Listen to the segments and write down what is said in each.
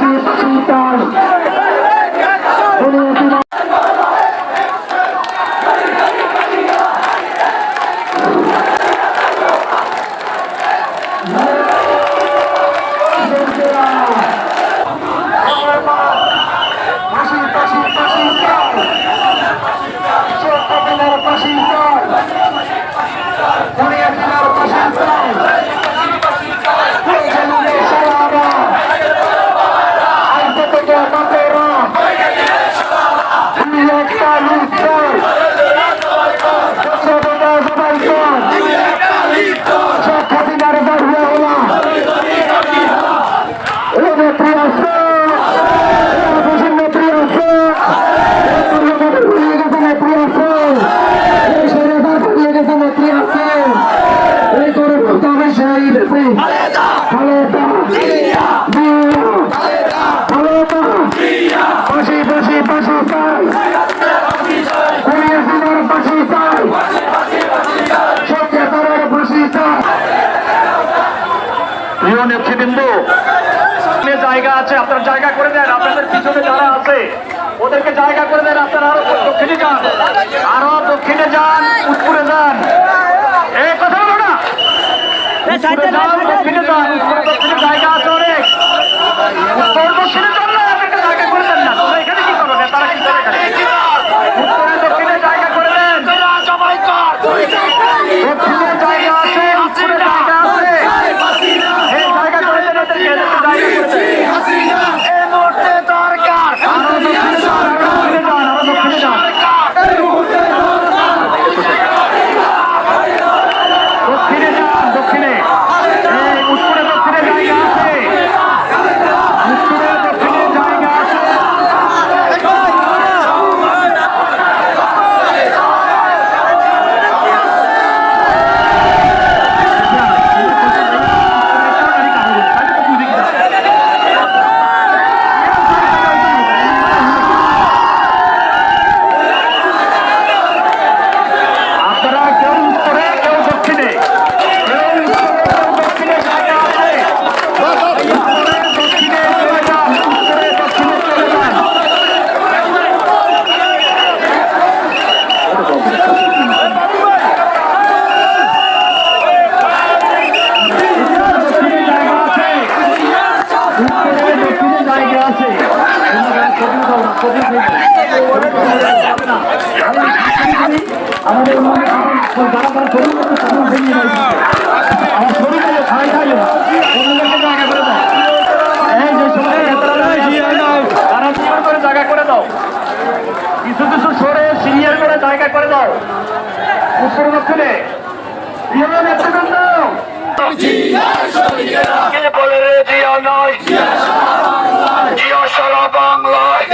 চিত্তা প্রিয় নেতৃবৃন্দ। জায়গা আছে আপনার জায়গা করে দেন। আপনাদের পিছনে যারা আছে ওদেরকে জায়গা করে দেন আপনারা আরও দক্ষিণে যান। আরও দক্ষিণে যান উত্তরে যান। এই কথা বলো না। যান দক্ষিণে যান উত্তরে দক্ষিণে জায়গা আছে অনেক। উত্তর দক্ষিণে যান না আপনাকে জায়গা করে দেন না। তোমরা এখানে কি করো? নেতারা কি করে এখানে উত্তরে দক্ষিণে জায়গা করে দেন দক্ষিণে জায়গা আছে উত্তরে জায়গা আছে এই জায়গা করে দেন এদেরকে এদেরকে জায়গা করে দেন এই মুহূর্তে দরকার আরও দক্ষিণে যান আরও দক্ষিণে যান আরও দক্ষিণে যান দক্ষিণে যান দক্ষিণে এই উত্তরে দক্ষিণে জায়গা আছে উত্তরে দক্ষিণে জায়গা আছে আপনারা কেউ উত্তরে কেউ দক্ষিণে কেউ উত্তরে কেউ দক্ষিণে জায়গা আছে উত্তরে দক্ষিণে চলে যান উত্তরে দক্ষিণে চলে যান দক্ষিণে জায়গা আছে উত্তরে দক্ষিণে জায়গা আছে আমাদের যারা তারা শরীর করতে সাধারণ ভেঙে রয়েছে আমার শরীর করে খাই খাই অন্যদেরকে জায়গা করে দাও। এই যে তারা সিনিয়র করে জায়গা করে দাও। কিছু কিছু সরে সিনিয়র করে জায়গা করে দাও। উত্তর দক্ষিণে। নেতৃবৃন্দ কে বলে রে জিয়া নয়? জিয়া সারা বাংলায়।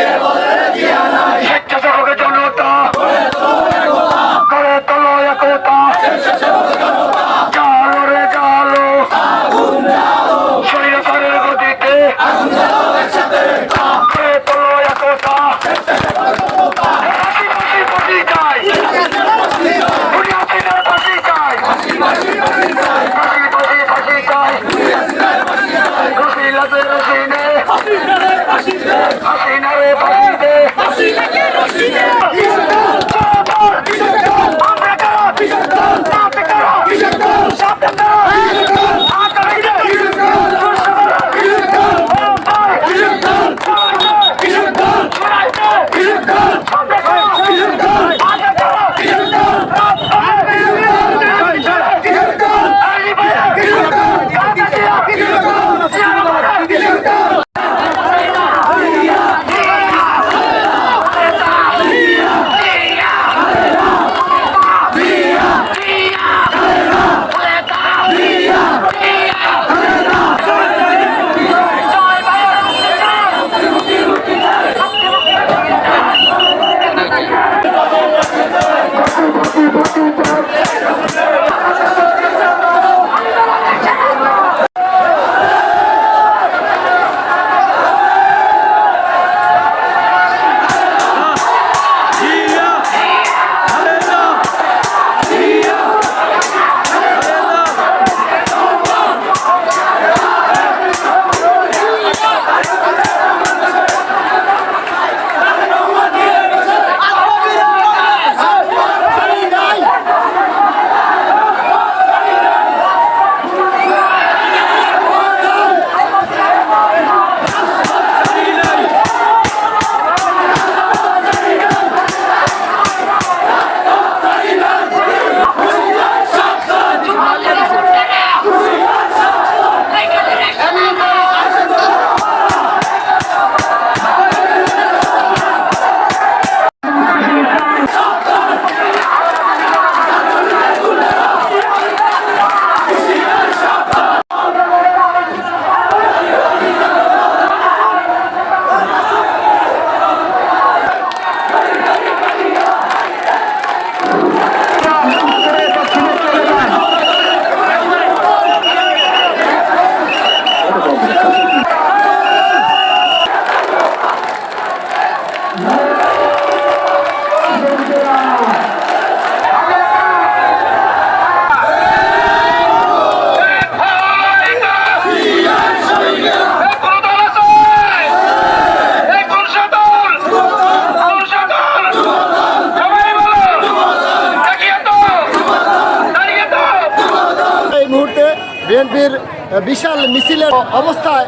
অবস্থায়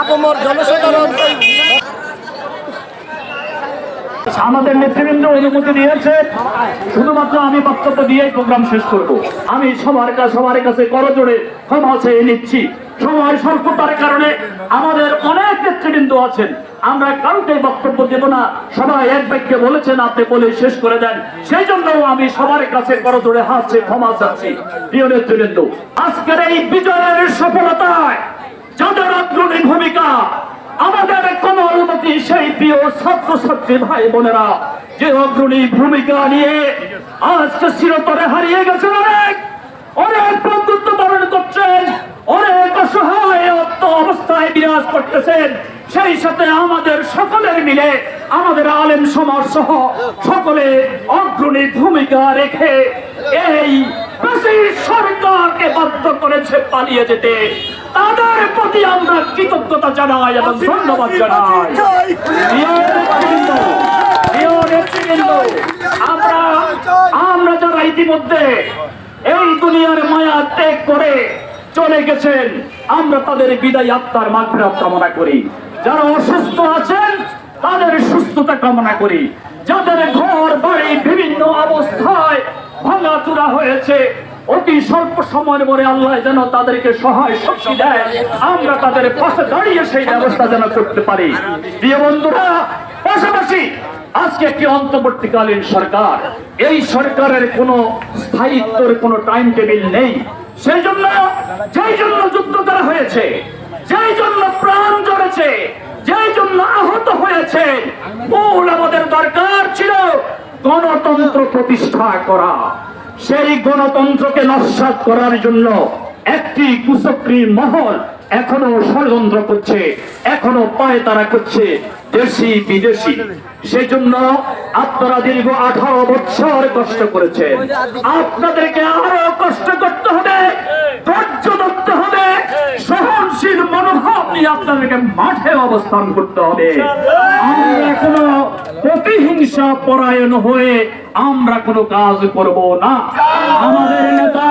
আপমর জনসাধারণ। আমাদের নেতৃবৃন্দ অনুমতি দিয়েছে। শুধুমাত্র আমি বক্তব্য দিয়ে প্রোগ্রাম শেষ করব। আমি সবার কাছে সবার কাছে করজোড়ে ক্ষমা চেয়ে নিচ্ছি। সময় স্বল্পতার কারণে আমাদের অনেক নেতৃবৃন্দ আছেন। আমরা কাউকে বক্তব্য দেব না। সবাই এক বাক্যে বলেছেন, আপনি বলে শেষ করে দেন। সেই জন্য আমি সবার কাছে করজোড়ে হাসছে ক্ষমা চাচ্ছি। প্রিয় নেতৃবৃন্দ, আজকের এই বিজয়ের সফলতায় যাদের অগ্রণী ভূমিকা, আমাদের কমলমতি সেই প্রিয় ছাত্রছাত্রী ভাই বোনেরা, যে অগ্রণী ভূমিকা নিয়ে আজকে চিরতরে হারিয়ে গেছেন অনেক। অনেক বন্ধুত্ব বরণ করছেন অসহায় অবস্থায় বিরাজ করতেছেন, সেই সাথে আমাদের সকলের মিলে আমাদের আলেম সমাজ সহ সকলে অগ্রণী ভূমিকা রেখে এই সরকারকে বাধ্য করেছে পালিয়ে যেতে। তাদের প্রতি আমরা কৃতজ্ঞতা জানাই এবং ধন্যবাদ জানাই। আমরা আমরা যারা ইতিমধ্যে এই দুনিয়ার মায়া ত্যাগ করে চলে গেছেন। আমরা তাদের বিদায় আত্মার মাগফিরাত কামনা করি। যারা অসুস্থ আছেন, তাদের সুস্থতা কামনা করি। যাদের ঘর, বাড়ি বিভিন্ন অবস্থায় ভাঙাচুরা হয়েছে, অতি স্বল্প সময়ের পরে আল্লাহ যেন তাদেরকে সহায় শক্তি দেয়। আমরা তাদের পাশে দাঁড়িয়ে সেই ব্যবস্থা যেন করতে পারি। প্রিয় বন্ধুরা, পাশাপাশি আজকে একটি অন্তর্বর্তীকালীন সরকার। এই সরকারের কোনো স্থায়িত্বের কোনো টাইম টেবিল নেই। সেই জন্য যেই জন্য যুদ্ধ করা হয়েছে যেই জন্য প্রাণ জড়েছে যেই জন্য আহত হয়েছে, মূল আমাদের দরকার ছিল গণতন্ত্র প্রতিষ্ঠা করা। সেই গণতন্ত্রকে নস্বাত করার জন্য একটি কুচক্রী মহল এখনও ষড়যন্ত্র করছে, এখনও পায় তারা করছে দেশি, বিদেশি। সেই জন্য আপনারা দীর্ঘ আঠারো বছর কষ্ট করেছেন। আপনাদেরকে আরও কষ্ট করতে হবে, ধৈর্য ধরতে হবে, সহনশীল মনোভাব নিয়ে আপনাদেরকে মাঠে অবস্থান করতে হবে। আমরা কোনো প্রতিহিংসা পরায়ণ হয়ে আমরা কোনো কাজ করব না। আমাদের নেতা,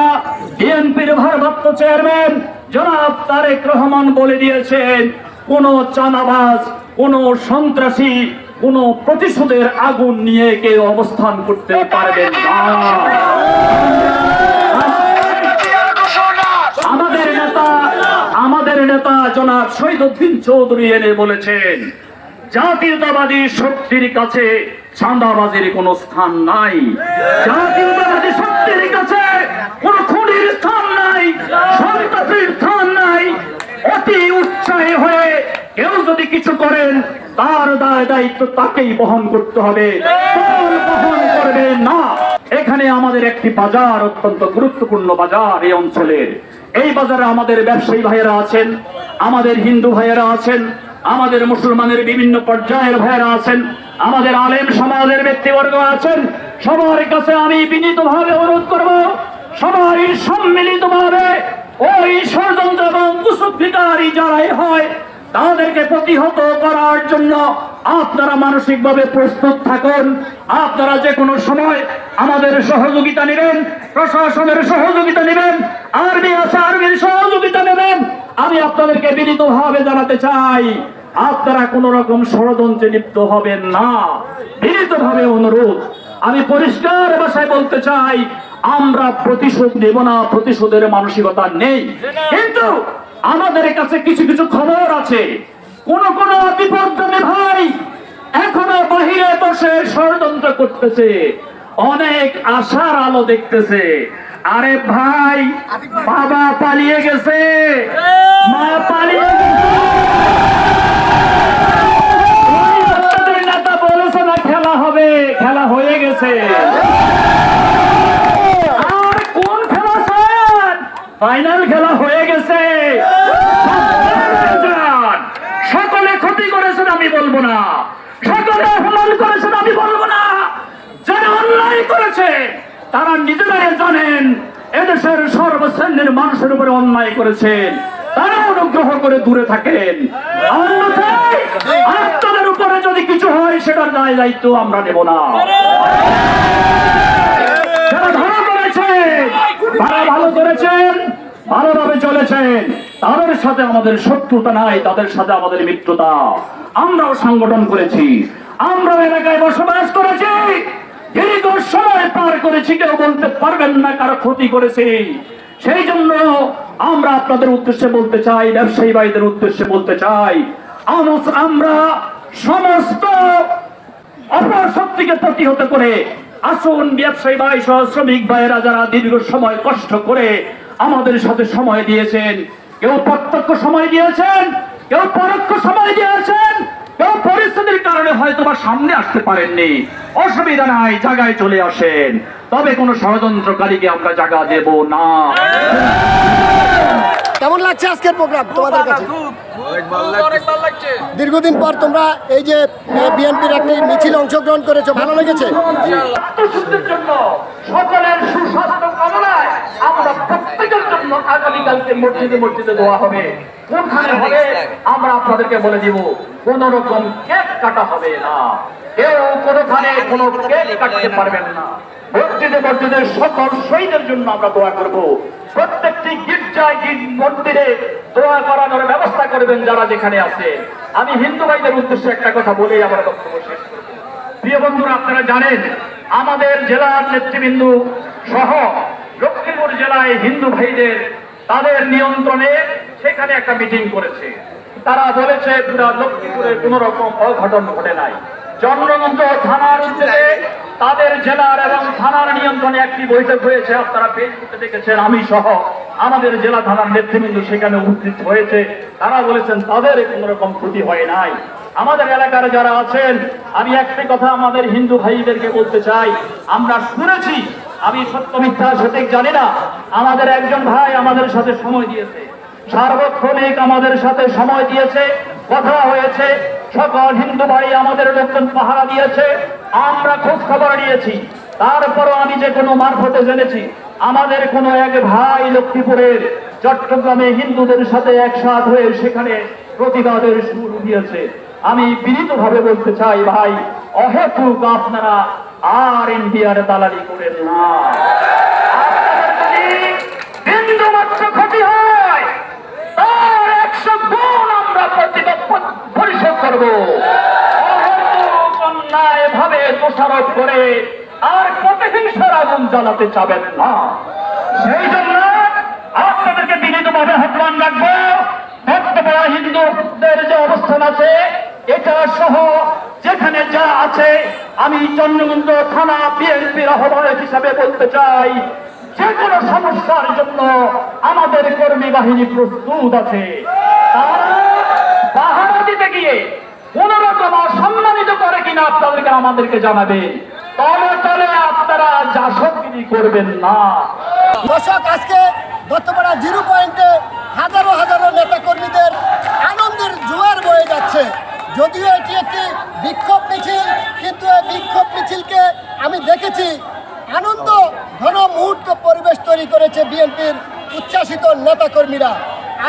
বিএনপির ভারপ্রাপ্ত চেয়ারম্যান জনাব তারেক রহমান বলে দিয়েছেন, কোন চাঁদাবাজ কোন সন্ত্রাসী, কোন প্রতিশোধের আগুন নিয়ে কেউ অবস্থান করতে পারবেন না। আমাদের নেতা আমাদের নেতা জনাব শহীদুদ্দিন চৌধুরী এনে বলেছেন, জাতীয়তাবাদী শক্তির কাছে চাঁদাবাজির কোনো স্থান নাই। জাতীয়তাবাদী শক্তির কাছে কোন খুনির স্থান নাই, সন্ত্রাসীর স্থান নাই। অতি উৎসাহী হয়ে কেউ যদি কিছু করেন, তার দায় দায়িত্ব তাকেই বহন করতে হবে। বহন করবে না। এখানে আমাদের একটি বাজার, অত্যন্ত গুরুত্বপূর্ণ বাজার এই অঞ্চলের এই বাজারে আমাদের ব্যবসায়ী ভাইয়েরা আছেন, আমাদের হিন্দু ভাইয়েরা আছেন, আমাদের মুসলমানের বিভিন্ন পর্যায়ের ভাইয়েরা আছেন, আমাদের আলেম সমাজের ব্যক্তিবর্গ আছেন। সবার কাছে আমি বিনীতভাবে অনুরোধ করব সবাই সম্মিলিতভাবে ওই ষড়যন্ত্র এবং কুসুদ্ধিকারী যারাই হয় তাদেরকে প্রতিহত করার জন্য আপনারা মানসিকভাবে প্রস্তুত থাকুন। আপনারা যে কোনো সময় আমাদের সহযোগিতা নেবেন, প্রশাসনের সহযোগিতা নেবেন, আর্মি আছে, আর্মির সহযোগিতা নেবেন। আমি আপনাদেরকে বিনীতভাবে জানাতে চাই, আপনারা কোন রকম ষড়যন্ত্রে লিপ্ত হবেন না। বিনীতভাবে অনুরোধ, আমি পরিষ্কার ভাষায় বলতে চাই, আমরা প্রতিশোধ নেব না, প্রতিশোধের মানসিকতা নেই। কিন্তু আমাদের কাছে কিছু কিছু খবর আছে। কোন কোন বিপদগামী ভাই এখনও বাহিরে বসে ষড়যন্ত্র করতেছে। অনেক আশার আলো দেখতেছে। আরে ভাই, বাবা পালিয়ে গেছে। মা পালিয়ে গেছে। নেতা বলেছে না, খেলা হবে, খেলা হয়ে গেছে আর কোন খেলা স্যার ফাইনাল খেলা হয়ে গেছে। সকলে ক্ষতি করেছেন, আমি বলব না। সকলে অপমান করেছেন, আমি বলব না। যারা অন্যায় করেছে, তারা নিজেরাই জানেন, এদেশের সর্বশ্রেণীর মানুষের উপরে অন্যায় করেছেন। তারা অনুগ্রহ করে দূরে থাকেন। আপনাদের উপরে যদি কিছু হয়, সেটার দায় দায়িত্ব আমরা নেব না। যারা ভালো করেছেন তারা ভালো করেছেন, ভালোভাবে চলেছেন। তাদের সাথে আমাদের শত্রুতা নাই, তাদের সাথে আমাদের মিত্রতা। আমরাও সংগঠন করেছি। আমরাও এলাকায় বসবাস করেছি। দীর্ঘ সময় পার করেছি, কেউ বলতে পারবেন না কারও ক্ষতি করেছি। সেই জন্য আমরা আপনাদের উদ্দেশ্যে বলতে চাই, ব্যবসায়ী ভাইদের উদ্দেশ্যে বলতে চাই আম- আমরা সমস্ত অপশক্তিকে প্রতিহত করে আসুন ব্যবসায়ী ভাই সহ শ্রমিক ভাইয়েরা যারা দীর্ঘ সময় কষ্ট করে আমাদের সাথে সময় দিয়েছেন, কেউ প্রত্যক্ষ সময় দিয়েছেন, কেউ পরোক্ষ সময় দিয়েছেন, কেউ পরিস্থিতির কারণে হয়তো বা সামনে আসতে পারেননি। অসুবিধা নাই, জায়গায় চলে আসেন। তবে কোনো ষড়যন্ত্রকারীকে আমরা জায়গা দেব না। কেমন লাগছে আজকের প্রোগ্রাম তোমাদের কাছে? দীর্ঘদিন পর তোমরা এই যে বিএনপির একটি মিছিল অংশগ্রহণ করেছ ভালো লেগেছে? সকলের সুস্বাস্থ্য কামনায় আমরা প্রত্যেকের জন্য আগামীকালকে মসজিদে মসজিদে দেওয়া হবে। কোনখানে হবে আমরা আপনাদেরকে বলে দিব কোন রকম কেক কাটা হবে না। কেউ কোনোখানে কোনো কেক কাটতে পারবেন না। মসজিদে মসজিদে সকল শহীদের জন্য আমরা দোয়া করব। গির্জায় গির্জ মন্দিরে দোয়া করানোর ব্যবস্থা করবেন যারা যেখানে আছে। আমি হিন্দু ভাইদের উদ্দেশ্যে একটা কথা বলেই আমার বক্তব্য শেষ প্রিয় বন্ধুরা, আপনারা জানেন, আমাদের জেলার নেতৃবৃন্দ সহ লক্ষ্মীপুর জেলায় হিন্দু ভাইদের তাদের নিয়ন্ত্রণে সেখানে একটা মিটিং করেছে। তারা বলেছে পুরা লক্ষ্মীপুরে কোন রকম অঘটন ঘটে নাই। চন্দ্রগঞ্জ থানার তাদের জেলার এবং থানার নিয়ন্ত্রণে একটি বৈঠক হয়েছে। আপনারা ফেসবুকে দেখেছেন, আমি সহ আমাদের জেলা থানার নেতৃবৃন্দ সেখানে উপস্থিত হয়েছে। তারা বলেছেন, তাদের কোনো রকম ক্ষতি হয় নাই। আমাদের এলাকার যারা আছেন, আমি একটি কথা আমাদের হিন্দু ভাইদেরকে বলতে চাই, আমরা শুনেছি, আমি সত্য, মিথ্যা, সঠিক জানি না। আমাদের একজন ভাই আমাদের সাথে সময় দিয়েছে। সার্বক্ষণিক আমাদের সাথে সময় দিয়েছে, কথা হয়েছে, সকল হিন্দু ভাই আমাদের লোকজন পাহারা দিয়েছে, আমরা খোঁজ খবর নিয়েছি। তারপরও আমি যে কোনো মারফতে জেনেছি আমাদের কোনো এক ভাই লক্ষ্মীপুরের, চট্টগ্রামে হিন্দুদের সাথে একসাথ হয়ে সেখানে প্রতিবাদের সুর দিয়েছে আমি বিনীতভাবে বলতে চাই, ভাই, অহেতুক আপনারা আর ইন্ডিয়ার দালালি করেন না। ক্ষতি হয় পরিশোধ করব। অন্যায় ভাবে দোষারোপ করে আর প্রতিহিংসার আগুন জ্বালাতে চাবেন না? সেই জন্য আপনাদেরকে বিনীতভাবে আহ্বান রাখব বর্তমান হিন্দুদের যে অবস্থান আছে, এটা সহ যেখানে যা আছে, আমি চন্দ্রগঞ্জ থানা বিএনপির আহ্বায়ক হিসাবে বলতে চাই, যে কোনো সমস্যার জন্য আমাদের কর্মী বাহিনী প্রস্তুত আছে। তারা পাহারা দিতে গিয়ে কোন রকম অসম্মানিত করে কিনা আপনাদেরকে আমাদেরকে জানাবেন। তলে আপনারা জাসগিরি করবেন না। দর্শক, আজকে দত্তপাড়া জিরো পয়েন্টে হাজারো হাজারো নেতাকর্মীদের আনন্দের জোয়ার বয়ে যাচ্ছে। যদিও এটি একটি বিক্ষোভ মিছিল, কিন্তু এই বিক্ষোভ মিছিলকে আমি দেখেছি, আনন্দ ঘন মুহূর্ত পরিবেশ তৈরি করেছে বিএনপির উচ্ছ্বাসিত নেতাকর্মীরা।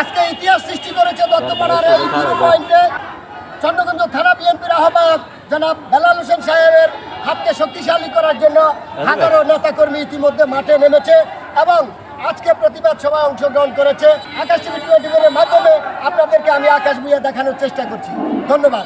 আজকে ইতিহাস সৃষ্টি করেছে দত্তপাড়ার এই জিরো পয়েন্টে চন্দ্রগঞ্জ থানা বিএনপির আহ্বায়ক জনাব বেলাল হোসেন সাহেবের হাতকে শক্তিশালী করার জন্য হাজারো নেতাকর্মী ইতিমধ্যে মাঠে নেমেছে এবং আজকে প্রতিবাদ সভায় অংশগ্রহণ করেছে। আকাশ টিভি টোয়েন্টি মাধ্যমে আপনাদেরকে আমি আকাশ ভুইয়া দেখানোর চেষ্টা করছি। ধন্যবাদ।